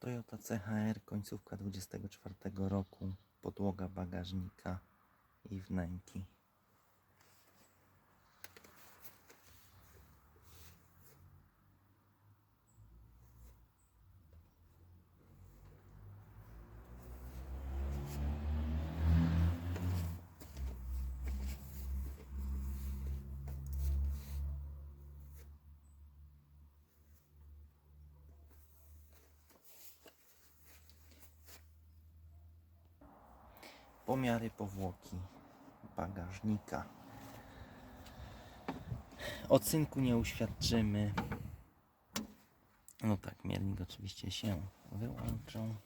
Toyota CHR, końcówka 24 roku, podłoga bagażnika i wnęki. pomiary powłoki bagażnika. O nie uświadczymy. No tak, miernik oczywiście się wyłączą.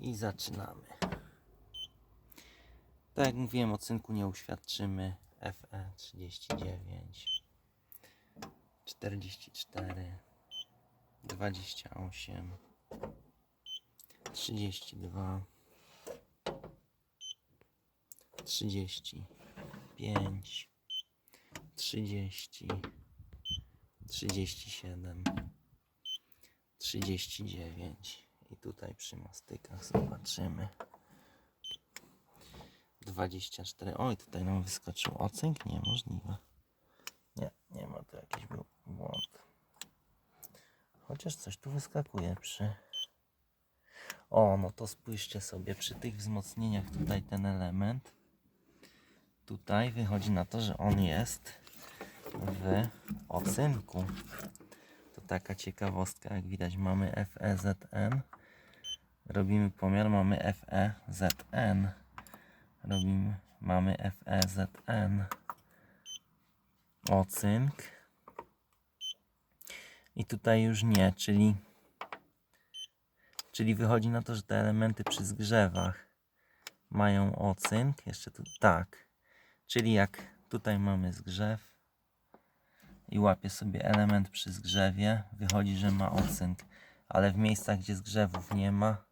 I zaczynamy. Tak jak mówiłem, o nie uświadczymy. FE39 44 28 trzydzieści dwa, trzydzieści pięć, trzydzieści, trzydzieści siedem, trzydzieści dziewięć i tutaj przy mastykach zobaczymy. 24. Oj, tutaj nam wyskoczył ocynk? Niemożliwe. Nie, nie ma to jakiś był błąd. Chociaż coś tu wyskakuje przy o, no to spójrzcie sobie, przy tych wzmocnieniach tutaj ten element, tutaj wychodzi na to, że on jest w ocynku. To taka ciekawostka, jak widać mamy FEZN, robimy pomiar, mamy FEZN, robimy, mamy FEZN, ocynk. I tutaj już nie, czyli Czyli wychodzi na to, że te elementy przy zgrzewach mają ocynk. Jeszcze tu tak. Czyli jak tutaj mamy zgrzew i łapię sobie element przy zgrzewie, wychodzi, że ma ocynk. Ale w miejscach, gdzie zgrzewów nie ma,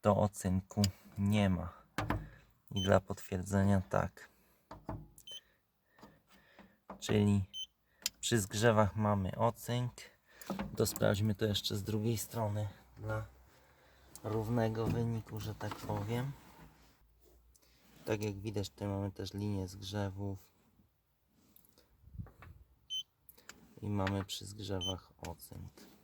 to ocynku nie ma. I dla potwierdzenia tak. Czyli przy zgrzewach mamy ocynk. To sprawdźmy to jeszcze z drugiej strony dla równego wyniku, że tak powiem. Tak jak widać, tutaj mamy też linię zgrzewów. I mamy przy zgrzewach ocynk.